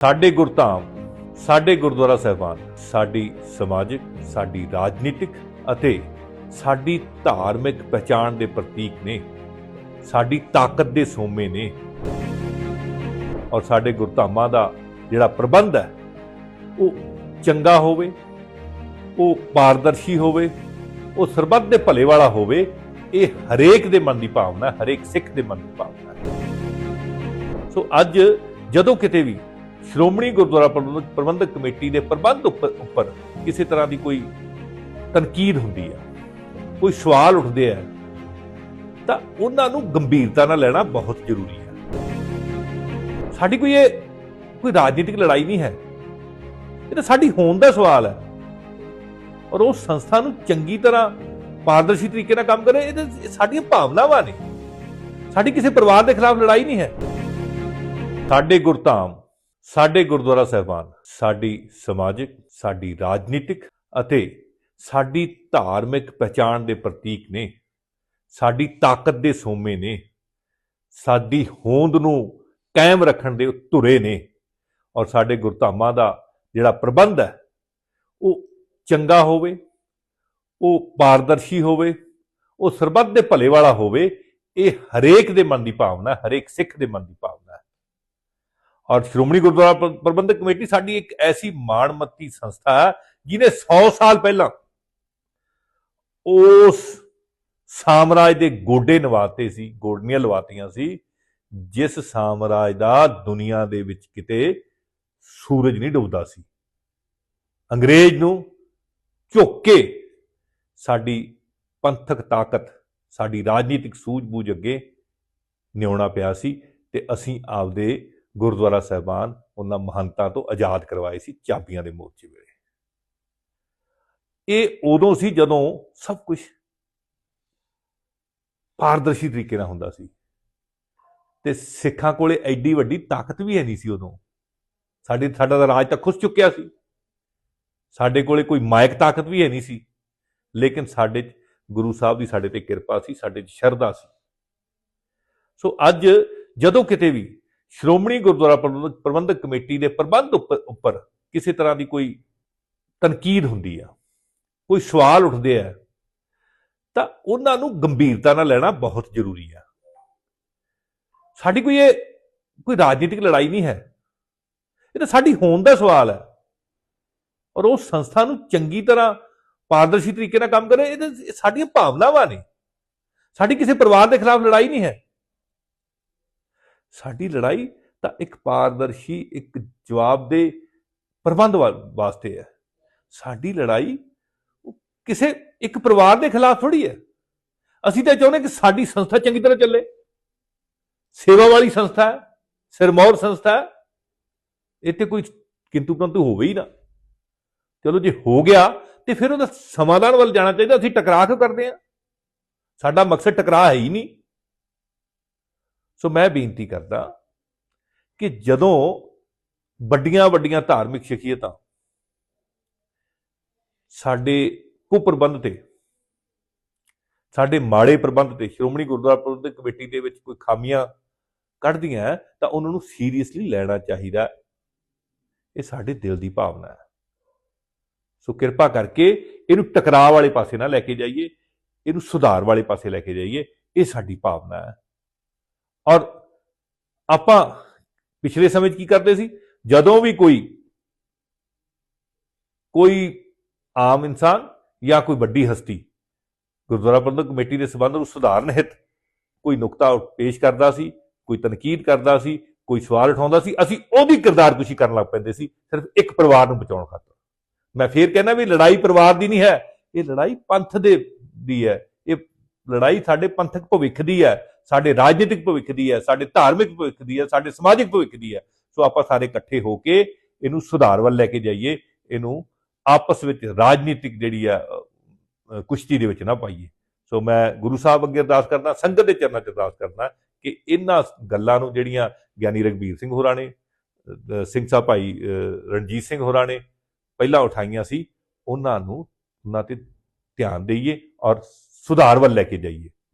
ਸਾਡੇ ਗੁਰਧਾਮ, ਸਾਡੇ ਗੁਰਦੁਆਰਾ ਸਾਹਿਬਾਨ, ਸਾਡੀ ਸਮਾਜਿਕ, ਸਾਡੀ ਰਾਜਨੀਤਿਕ ਅਤੇ ਸਾਡੀ ਧਾਰਮਿਕ ਪਛਾਣ ਦੇ ਪ੍ਰਤੀਕ ਨੇ, ਸਾਡੀ ਤਾਕਤ ਦੇ ਸੋਮੇ ਨੇ। ਔਰ ਸਾਡੇ ਗੁਰਧਾਮਾਂ ਦਾ ਜਿਹੜਾ ਪ੍ਰਬੰਧ ਹੈ, ਉਹ ਚੰਗਾ ਹੋਵੇ, ਉਹ ਪਾਰਦਰਸ਼ੀ ਹੋਵੇ, ਉਹ ਸਰਬੱਤ ਦੇ ਭਲੇ ਵਾਲਾ ਹੋਵੇ, ਇਹ ਹਰੇਕ ਦੇ ਮਨ ਦੀ ਭਾਵਨਾ ਹਰੇਕ ਸਿੱਖ ਦੇ ਮਨ ਦੀ ਭਾਵਨਾ ਸੋ ਅੱਜ ਜਦੋਂ ਕਿਤੇ ਵੀ ਸ਼੍ਰੋਮਣੀ ਗੁਰਦੁਆਰਾ ਪ੍ਰਬੰਧਕ ਪ੍ਰਬੰਧਕ ਕਮੇਟੀ ਦੇ ਪ੍ਰਬੰਧ ਉੱਪਰ ਉੱਪਰ ਕਿਸੇ ਤਰ੍ਹਾਂ ਦੀ ਕੋਈ ਤਨਕੀਦ ਹੁੰਦੀ ਹੈ ਕੋਈ ਸਵਾਲ ਉੱਠਦੇ ਆ, ਤਾਂ ਉਹਨਾਂ ਨੂੰ ਗੰਭੀਰਤਾ ਨਾਲ ਲੈਣਾ ਬਹੁਤ ਜ਼ਰੂਰੀ ਹੈ ਸਾਡੀ ਕੋਈ ਇਹ ਕੋਈ ਰਾਜਨੀਤਿਕ ਲੜਾਈ ਨਹੀਂ ਹੈ। ਇਹ ਤਾਂ ਸਾਡੀ ਹੋਣ ਦਾ ਸਵਾਲ ਹੈ। ਔਰ ਉਹ ਸੰਸਥਾ ਨੂੰ ਚੰਗੀ ਤਰ੍ਹਾਂ ਪਾਰਦਰਸ਼ੀ ਤਰੀਕੇ ਨਾਲ ਕੰਮ ਕਰੇ, ਇਹ ਸਾਡੀਆਂ ਭਾਵਨਾਵਾਂ ਨੇ। ਸਾਡੀ ਕਿਸੇ ਪਰਿਵਾਰ ਦੇ ਖਿਲਾਫ ਲੜਾਈ ਨਹੀਂ ਹੈ। ਸਾਡੇ ਗੁਰਧਾਮ ਸਾਡੇ ਗੁਰਦੁਆਰਾ ਸਾਹਿਬਾਨ, ਸਾਡੀ ਸਮਾਜਿਕ, ਸਾਡੀ ਰਾਜਨੀਤਿਕ ਅਤੇ ਸਾਡੀ ਧਾਰਮਿਕ ਪਛਾਣ ਦੇ ਪ੍ਰਤੀਕ ਨੇ, ਸਾਡੀ ਤਾਕਤ ਦੇ ਸੋਮੇ ਨੇ, ਸਾਡੀ ਹੋਂਦ ਨੂੰ ਕਾਇਮ ਰੱਖਣ ਦੇ ਧੁਰੇ ਨੇ ਔਰ ਸਾਡੇ ਗੁਰਧਾਮਾਂ ਦਾ ਜਿਹੜਾ ਪ੍ਰਬੰਧ ਹੈ, ਉਹ ਚੰਗਾ ਹੋਵੇ, ਉਹ ਪਾਰਦਰਸ਼ੀ ਹੋਵੇ, ਉਹ ਸਰਬੱਤ ਦੇ ਭਲੇ ਵਾਲਾ ਹੋਵੇ, ਇਹ ਹਰੇਕ ਦੇ ਮਨ ਦੀ ਭਾਵਨਾ, ਹਰੇਕ ਸਿੱਖ ਦੇ ਮਨ ਦੀ ਭਾਵਨਾ। ਔਰ ਸ਼੍ਰੋਮਣੀ ਗੁਰਦੁਆਰਾ ਪ੍ਰਬੰਧਕ ਕਮੇਟੀ ਸਾਡੀ ਇੱਕ ਐਸੀ ਮਾਣਮੱਤੀ ਸੰਸਥਾ ਹੈ ਜਿਹਨੇ 100 ਸਾਲ ਪਹਿਲਾਂ ਉਸ ਸਾਮਰਾਜ ਦੇ ਗੋਡੇ ਨਵਾਤੇ ਸੀ, ਗੋਡਨੀਆਂ ਲਵਾਤੀਆਂ ਸੀ, ਜਿਸ ਸਾਮਰਾਜ ਦਾ ਦੁਨੀਆ ਦੇ ਵਿੱਚ ਕਿਤੇ ਸੂਰਜ ਨਹੀਂ ਡੁੱਬਦਾ ਸੀ। ਅੰਗਰੇਜ਼ ਨੂੰ ਝੁੱਕ ਕੇ ਸਾਡੀ ਪੰਥਕ ਤਾਕਤ, ਸਾਡੀ ਰਾਜਨੀਤਿਕ ਸੂਝ-ਬੂਝ ਅੱਗੇ ਨਿਉਣਾ ਪਿਆ ਸੀ ਤੇ ਅਸੀਂ ਆਪਦੇ ਗੁਰਦੁਆਰਾ ਸਾਹਿਬਾਨ ਉਹਨਾਂ ਮਹੰਤਾਂ ਤੋਂ ਆਜ਼ਾਦ ਕਰਵਾਏ ਸੀ ਚਾਬੀਆਂ ਦੇ ਮੋਰਚੇ ਵੇਲੇ। ਇਹ ਉਦੋਂ ਸੀ ਜਦੋਂ ਸਭ ਕੁਝ ਪਾਰਦਰਸ਼ੀ ਤਰੀਕੇ ਨਾਲ ਹੁੰਦਾ ਸੀ ਤੇ ਸਿੱਖਾਂ ਕੋਲੇ ਐਡੀ ਵੱਡੀ ਤਾਕਤ ਵੀ ਹੈ ਨਹੀਂ ਸੀ ਉਦੋਂ। ਸਾਡੇ ਸਾਡਾ ਤਾਂ ਰਾਜ ਤਾਂ ਖੁੱਸ ਚੁੱਕਿਆ ਸੀ। ਸਾਡੇ ਕੋਲੇ ਕੋਈ ਮਾਇਕ ਤਾਕਤ ਵੀ ਹੈ ਨਹੀਂ ਸੀ, ਲੇਕਿਨ ਸਾਡੇ 'ਚ ਗੁਰੂ ਸਾਹਿਬ ਦੀ ਸਾਡੇ ਤੇ ਕਿਰਪਾ ਸੀ, ਸਾਡੇ 'ਚ ਸ਼ਰਧਾ ਸੀ। ਸੋ ਅੱਜ ਜਦੋਂ ਕਿਤੇ ਵੀ ਸ਼੍ਰੋਮਣੀ ਗੁਰਦੁਆਰਾ ਪ੍ਰਬੰਧਕ ਪ੍ਰਬੰਧਕ ਕਮੇਟੀ ਦੇ ਪ੍ਰਬੰਧ ਉੱਪਰ ਉੱਪਰ ਕਿਸੇ ਤਰ੍ਹਾਂ ਦੀ ਕੋਈ ਤਨਕੀਦ ਹੁੰਦੀ ਆ, ਕੋਈ ਸਵਾਲ ਉੱਠਦੇ ਆ, ਤਾਂ ਉਹਨਾਂ ਨੂੰ ਗੰਭੀਰਤਾ ਨਾਲ ਲੈਣਾ ਬਹੁਤ ਜ਼ਰੂਰੀ ਆ। ਸਾਡੀ ਕੋਈ ਇਹ ਕੋਈ ਰਾਜਨੀਤਿਕ ਲੜਾਈ ਨਹੀਂ ਹੈ। ਇਹ ਤਾਂ ਸਾਡੀ ਹੋਣ ਦਾ ਸਵਾਲ ਹੈ। ਔਰ ਉਹ ਸੰਸਥਾ ਨੂੰ ਚੰਗੀ ਤਰ੍ਹਾਂ ਪਾਰਦਰਸ਼ੀ ਤਰੀਕੇ ਨਾਲ ਕੰਮ ਕਰੇ, ਇਹ ਸਾਡੀਆਂ ਭਾਵਨਾਵਾਂ ਨੇ। ਸਾਡੀ ਕਿਸੇ ਪਰਿਵਾਰ ਦੇ ਖਿਲਾਫ ਲੜਾਈ ਨਹੀਂ ਹੈ। ਸਾਡੀ ਲੜਾਈ ਤਾਂ ਇੱਕ ਪਾਰਦਰਸ਼ੀ, ਇੱਕ ਜਵਾਬ ਦੇ ਪ੍ਰਬੰਧ ਵਾ- ਵਾਸਤੇ ਹੈ। ਸਾਡੀ ਲੜਾਈ ਕਿਸੇ ਇੱਕ ਪਰਿਵਾਰ ਦੇ ਖਿਲਾਫ ਥੋੜੀ ਹੈ। ਅਸੀਂ ਤਾਂ ਚਾਹੁੰਦੇ ਕਿ ਸਾਡੀ ਸੰਸਥਾ ਚੰਗੀ ਤਰ੍ਹਾਂ ਚੱਲੇ। ਸੇਵਾ ਵਾਲੀ ਸੰਸਥਾ ਹੈ, ਸਿਰਮੌਰ ਸੰਸਥਾ ਹੈ। ਇੱਥੇ ਕੋਈ ਕਿੰਤੂ ਪਰੰਤੂ ਹੋਵੇ ਹੀ ਨਾ। ਚਲੋ ਜੇ ਹੋ ਗਿਆ ਤੇ ਫਿਰ ਉਹਦਾ ਸਮਾਧਾਨ ਵੱਲ ਜਾਣਾ ਚਾਹੀਦਾ, ਅਸੀਂ ਟਕਰਾਅ ਕਿਉਂ ਕਰਦੇ ਆ ਸਾਡਾ ਮਕਸਦ ਟਕਰਾਅ ਹੈ ਹੀ ਨਹੀਂ। ਸੋ ਮੈਂ ਬੇਨਤੀ ਕਰਦਾ ਕਿ ਜਦੋਂ ਵੱਡੀਆਂ ਵੱਡੀਆਂ ਧਾਰਮਿਕ ਸ਼ਖਸੀਅਤਾਂ ਸਾਡੇ ਕੁਪ੍ਰਬੰਧ ਤੇ ਸਾਡੇ ਮਾੜੇ ਪ੍ਰਬੰਧ ਤੇ ਸ਼੍ਰੋਮਣੀ ਗੁਰਦੁਆਰਾ ਪ੍ਰਬੰਧਕ ਕਮੇਟੀ ਦੇ ਵਿੱਚ ਕੋਈ ਖਾਮੀਆਂ ਕੱਢਦੀਆਂ ਹੈ, ਤਾਂ ਉਹਨਾਂ ਨੂੰ ਸੀਰੀਅਸਲੀ ਲੈਣਾ ਚਾਹੀਦਾ ਇਹ ਸਾਡੇ ਦਿਲ ਦੀ ਭਾਵਨਾ ਹੈ। ਸੋ ਕਿਰਪਾ ਕਰਕੇ ਇਹਨੂੰ ਟਕਰਾਅ ਵਾਲੇ ਪਾਸੇ ਨਾ ਲੈ ਕੇ ਜਾਈਏ ਇਹਨੂੰ ਸੁਧਾਰ ਵਾਲੇ ਪਾਸੇ ਲੈ ਕੇ ਜਾਈਏ ਇਹ ਸਾਡੀ ਭਾਵਨਾ ਹੈ। ਔਰ ਆਪਾਂ ਪਿਛਲੇ ਸਮੇਂ 'ਚ ਕੀ ਕਰਦੇ ਸੀ? ਜਦੋਂ ਵੀ ਕੋਈ ਕੋਈ ਆਮ ਇਨਸਾਨ ਜਾਂ ਕੋਈ ਵੱਡੀ ਹਸਤੀ ਗੁਰਦੁਆਰਾ ਪ੍ਰਬੰਧਕ ਕਮੇਟੀ ਦੇ ਸਬੰਧ ਨੂੰ ਸੁਧਾਰਨ ਹਿੱਤ ਕੋਈ ਨੁਕਤਾ ਪੇਸ਼ ਕਰਦਾ ਸੀ, ਕੋਈ ਤਨਕੀਦ ਕਰਦਾ ਸੀ, ਕੋਈ ਸਵਾਲ ਉਠਾਉਂਦਾ ਸੀ, ਅਸੀਂ ਉਹਦੀ ਕਿਰਦਾਰਕੁਸ਼ੀ ਕਰਨ ਲੱਗ ਪੈਂਦੇ ਸੀ, ਸਿਰਫ ਇੱਕ ਪਰਿਵਾਰ ਨੂੰ ਬਚਾਉਣ ਖਾਤਰ। ਮੈਂ ਫੇਰ ਕਹਿੰਦਾ ਵੀ ਲੜਾਈ ਪਰਿਵਾਰ ਦੀ ਨਹੀਂ ਹੈ, ਇਹ ਲੜਾਈ ਪੰਥ ਦੇ ਦੀ ਹੈ, ਇਹ ਲੜਾਈ ਸਾਡੇ ਪੰਥਕ ਭਵਿੱਖ ਦੀ ਹੈ। ਸਾਡੇ ਰਾਜਨੀਤਿਕ ਭਵਿੱਖ ਦੀ ਹੈ, ਸਾਡੇ ਧਾਰਮਿਕ ਭਵਿੱਖ ਦੀ ਹੈ, ਸਾਡੇ ਸਮਾਜਿਕ ਭਵਿੱਖ ਦੀ ਹੈ। ਸੋ ਆਪਾਂ ਸਾਰੇ ਇਕੱਠੇ ਹੋ ਕੇ ਇਹਨੂੰ ਸੁਧਾਰ ਵੱਲ ਲੈ ਕੇ ਜਾਈਏ, ਇਹਨੂੰ ਆਪਸ ਵਿੱਚ ਰਾਜਨੀਤਿਕ ਜਿਹੜੀ ਆ ਕੁਸ਼ਤੀ ਦੇ ਵਿੱਚ ਨਾ ਪਾਈਏ। ਸੋ ਮੈਂ ਗੁਰੂ ਸਾਹਿਬ ਅੱਗੇ ਅਰਦਾਸ ਕਰਦਾ, ਸੰਗਤ ਦੇ ਚਰਨਾਂ 'ਚ ਅਰਦਾਸ ਕਰਦਾ ਕਿ ਇਹਨਾਂ ਗੱਲਾਂ ਨੂੰ ਜਿਹੜੀਆਂ ਗਿਆਨੀ ਰਗਵੀਰ ਸਿੰਘ ਹੋਰਾਂ ਨੇ ਸਿੰਘ ਸਾਹਿਬ ਭਾਈ ਰਣਜੀਤ ਸਿੰਘ ਹੋਰਾਂ ਨੇ ਪਹਿਲਾਂ ਉਠਾਈਆਂ ਸੀ, ਉਹਨਾਂ ਨੂੰ ਉਹਨਾਂ ਤੇ ਧਿਆਨ ਦੇਈਏ ਔਰ ਸੁਧਾਰ ਵੱਲ ਲੈ ਕੇ ਜਾਈਏ।